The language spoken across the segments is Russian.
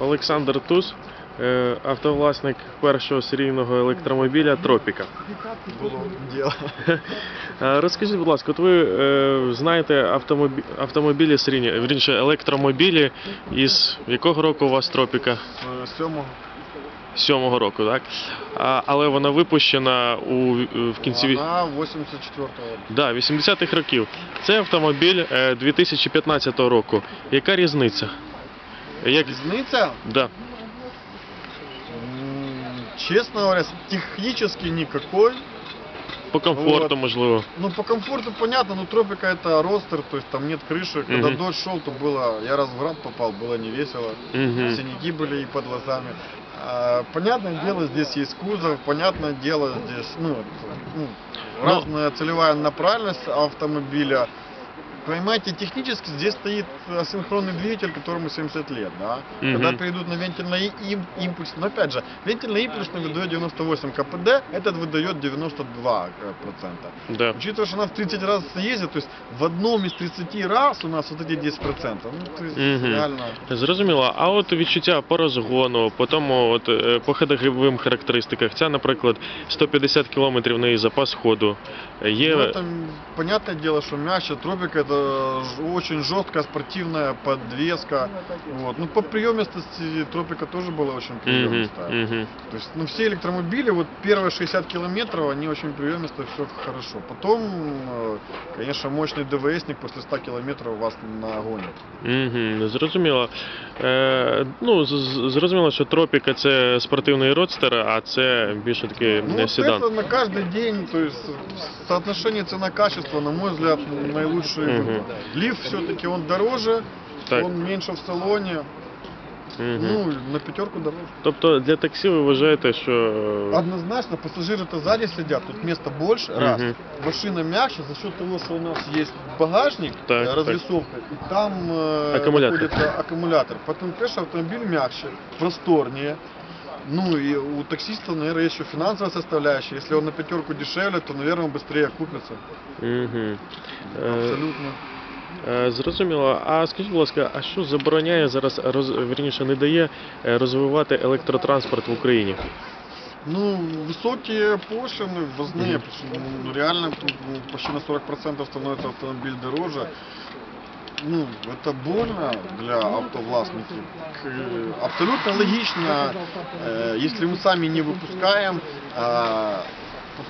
Олександр Туз, е, автовласник першого серійного електромобіля Тропіка. Було діло. Е, Розкажіть, будь ласка, от ви е, знаєте автомобі... автомобілі серійні, вірніше, електромобілі із якого року у вас Тропіка? Сьомого. Сьомого року, так? А, але вона випущена у, в кінці Вона 84-го. да, 80-х років. Це автомобіль е, 2015 року. Яка різниця? Як... Різниця, Да. м, чесно говоря, технически никакой. По комфорту, Вот. можливо. Ну, по комфорту понятно, но тропика это ростер, то есть там нет крыши. Когда Мгм. дождь шел, то было, я раз в град попал, было не весело. Мгм. Синяки были и под глазами. А, понятное дело, здесь есть кузов, понятное дело, здесь, ну, ну, Но- разная целевая направленность автомобиля. Понимаете, технически здесь стоит асинхронный двигатель, которому 70 лет, да. Мгм. Когда перейдут на вентильный им, импульс, но опять же, вентильный импульсный выдает 98 КПД, этот выдает 92 процента. Да. Учитывая, что она в 30 раз ездит, то есть в одном из 30 раз у нас вот эти 10 процентов, ну, то есть Мгм. реально... Зрозуміло. А от відчуття по розгону, по тому, от, е, по ходовим характеристиках, ця, наприклад, 150 км в неї запас ходу. Є... Ну, это м, понятное дело, что мягче. Тропика это ж- очень жесткая спортивная подвеска. Вот. Ну, по приемистости тропика тоже была очень приемистая. То есть, ну, все электромобили, вот первые 60 километров, они очень приемистые, все хорошо. Потом, э, конечно, мощный ДВСник после 100 километров вас нагонит. Угу, зрозуміло. Е, ну, з- з- зрозуміло, що Тропіка це спортивний родстер, а це більше такий Ну, не вот седан. это на каждый день, то есть соотношение цена-качество, на мой взгляд, наилучший Мгм. выбор. Лифт все-таки он дороже, Так. он меньше в салоне, Мгм. ну, на пятерку дороже. Тобто для таксі ви вважаєте, що. Однозначно, пассажиры-то сзади сидят, тут места больше, раз. Мгм. Машина мягче за счет того, что у нас есть багажник, Так, э, так. развесовка, и там э, Аккумулятор. находится аккумулятор. Поэтому, конечно, автомобиль мягче, просторнее. Ну и у таксиста, наверное, еще финансовая составляющая. Если он на пятерку дешевле, то, наверное, он быстрее окупится. Угу. Абсолютно. Е, Зрозуміло. А скажіть, будь ласка, а що забороняє зараз, роз... вірніше, не дає е, розвивати електротранспорт в Україні? Ну, высокие пошлины, ввозные, Мгм. причем, ну, реально тут, ну, почти на 40% становится автомобиль дороже. Ну, это больно для автовластников. К- Абсолютно логично, э, если мы сами не выпускаем, а,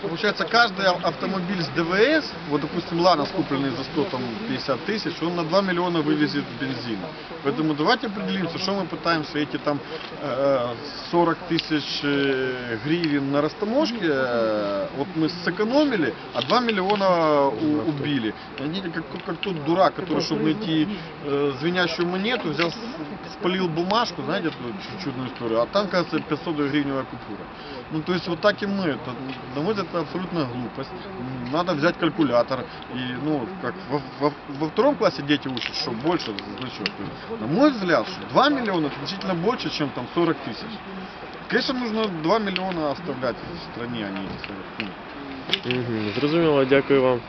Получается, каждый ав- автомобиль с ДВС, вот, допустим, Ланос, купленный за 150 тысяч, он на 2 миллиона вывезет бензина. Поэтому давайте определимся, что мы пытаемся эти там э, 40 тысяч э, гривен на растаможке, э, вот мы сэкономили, а 2 миллиона убили. Знаете, как, как тот дурак, который, чтобы найти э, звенящую монету, взял, спалил бумажку, знаете, эту чу- чудную историю, а там, кажется, 500 гривневая купюра. Ну, то есть вот так и мы. Это, на мой взгляд, это абсолютная глупость. Надо взять калькулятор. И, ну, как во, во- во втором классе дети учат, что больше значок. На мой взгляд, что 2 миллиона значительно больше, чем там 40 тысяч. Конечно, нужно 2 миллиона оставлять в стране, а не эти 40. Ну, Угу. Зрозуміло, дякую вам.